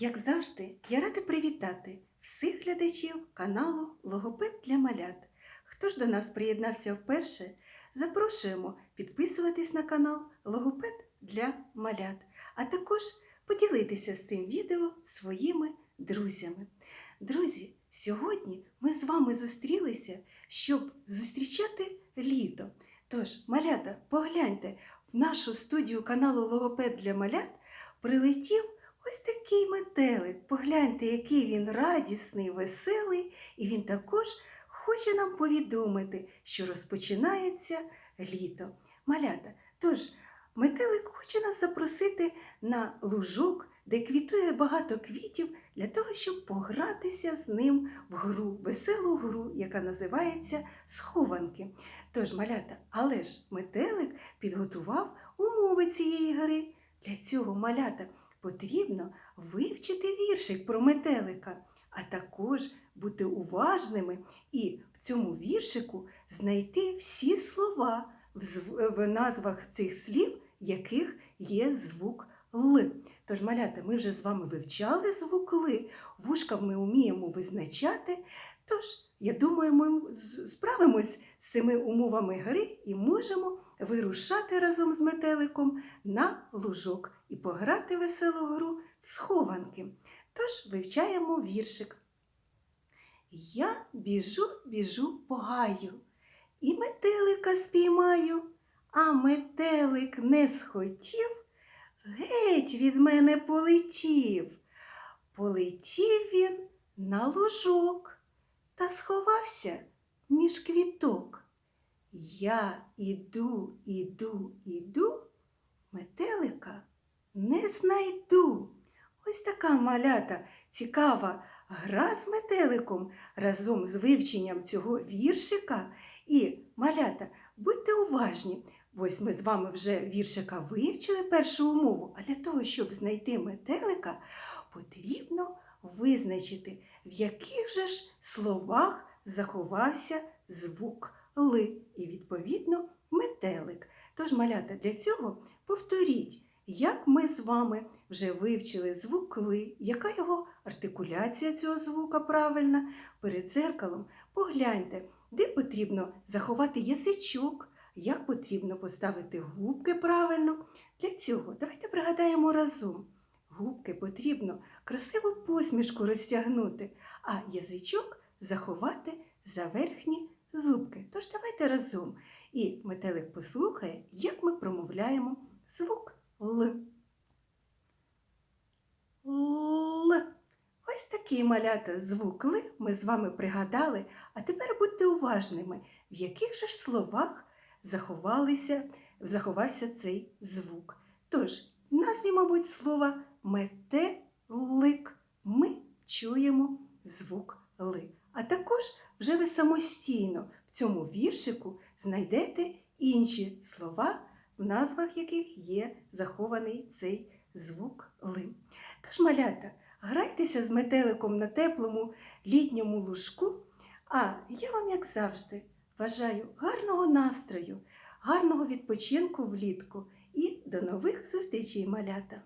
Як завжди, я рада привітати всіх глядачів каналу Логопед для малят. Хто ж до нас приєднався вперше, запрошуємо підписуватись на канал Логопед для малят, а також поділитися з цим відео своїми друзями. Друзі, сьогодні ми з вами зустрілися, щоб зустрічати літо. Тож, малята, погляньте, в нашу студію каналу Логопед для малят прилетів ось такий метелик. Погляньте, який він радісний, веселий, і він також хоче нам повідомити, що розпочинається літо. Малята, тож метелик хоче нас запросити на лужок, де квітує багато квітів, для того, щоб погратися з ним в гру, веселу гру, яка називається схованки. Тож, малята, але ж метелик підготував умови цієї гри. Для цього малята потрібно вивчити віршик про метелика, а також бути уважними і в цьому віршику знайти всі слова в, назвах цих слів, яких є звук Л. Тож, малята, ми вже з вами вивчали звук Л, вушка ми вміємо визначати. Тож, я думаю, ми справимось з цими умовами гри і можемо вирушати разом з метеликом на лужок і пограти веселу гру схованки. Тож вивчаємо віршик. Я біжу, біжу по гаю, і метелика спіймаю, а метелик не схотів, геть від мене полетів. Полетів він на лужок та сховався між квіток. Я іду, іду, іду, метелика не знайду. Ось така малята цікава гра з метеликом разом з вивченням цього віршика. І малята, будьте уважні. Ось ми з вами вже віршика вивчили першу умову, а для того, щоб знайти метелика, потрібно визначити, в яких же ж словах заховався звук ли і, відповідно, метелик. Тож, малята, для цього повторіть, як ми з вами вже вивчили звук ли, яка його артикуляція цього звука правильна. Перед дзеркалом погляньте, де потрібно заховати язичок, як потрібно поставити губки правильно. Для цього давайте пригадаємо разом. Губки потрібно красиву посмішку розтягнути, а язичок заховати за верхні зубки. Тож давайте разом. І метелик послухає, як ми промовляємо звук Л. Л. Ось такий малята звук Л ми з вами пригадали, а тепер будьте уважними, в яких же ж словах заховалися, заховався цей звук. Тож, назві, мабуть, слова метелик ми чуємо звук Ли. А також вже ви самостійно в цьому віршику знайдете інші слова, в назвах яких є захований цей звук Ли. Тож, малята, грайтеся з метеликом на теплому літньому лужку, а я вам, як завжди, бажаю гарного настрою, гарного відпочинку влітку і до нових зустрічей, малята!